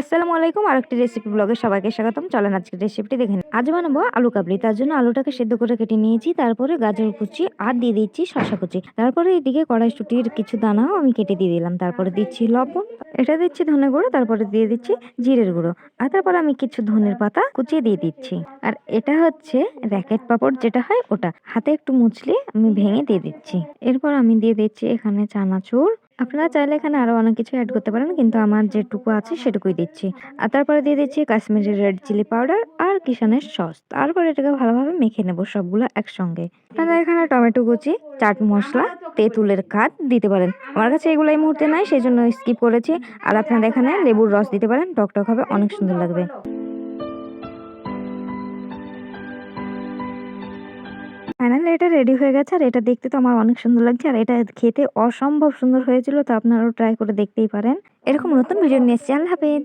আসসালামু আলাইকুম, আরেকটি রেসিপি ব্লগে সবাইকে স্বাগতম। চলেন আজকের রেসিপিটি দেখে। আজ বানাবো আলু কাবলি। তার জন্য আলুটাকে সেদ্ধ করে কেটে নিয়েছি, তারপরে গাজর কুচি আর দিয়ে দিচ্ছি শশা কুচি। তারপরে এদিকে কড়াইশুটির কিছু দানাও আমি কেটে দিয়ে দিলাম। তারপরে দিচ্ছি লবণ, এটা দিচ্ছি ধনে গুঁড়ো, তারপরে দিয়ে দিচ্ছি জিরের গুঁড়ো। আর তারপরে আমি কিছু ধনের পাতা কুচিয়ে দিয়ে দিচ্ছি। আর এটা হচ্ছে র্যাকেট পাপড়, যেটা হয় ওটা। হাতে একটু মুছলে আমি ভেঙে দিয়ে দিচ্ছি। এরপর আমি দিয়ে দিচ্ছি এখানে চানাচুর আপনারা চাইলে এখানে আরও অনেক কিছু অ্যাড করতে পারেন, কিন্তু আমার যেটুকু আছে সেটুকুই দিচ্ছি। আর তারপরে দিয়ে দিচ্ছি কাশ্মীরি রেড চিলি পাউডার আর কিষানের সস তারপরে এটাকে ভালোভাবে মেখে নেব সবগুলো একসঙ্গে। আপনারা এখানে টমেটো কুচি, চাট মশলা, তেঁতুলের কাঠ দিতে পারেন। আমার কাছে এগুলো এই মুহূর্তে নাই সেই জন্য স্কিপ করেছি। আর আপনারা এখানে লেবুর রস দিতে পারেন, টকটক হবে, অনেক সুন্দর লাগবে। ফাইনালি এটা রেডি হয়ে গেছে আর এটা দেখতে তো আমার অনেক সুন্দর লাগছে আর এটা খেতে অসম্ভব সুন্দর হয়েছিল, তো আপনারাও ট্রাই করে দেখতেই পারেন। এরকম নতুন ভিডিও নিয়ে চ্যানেল হাফেজ!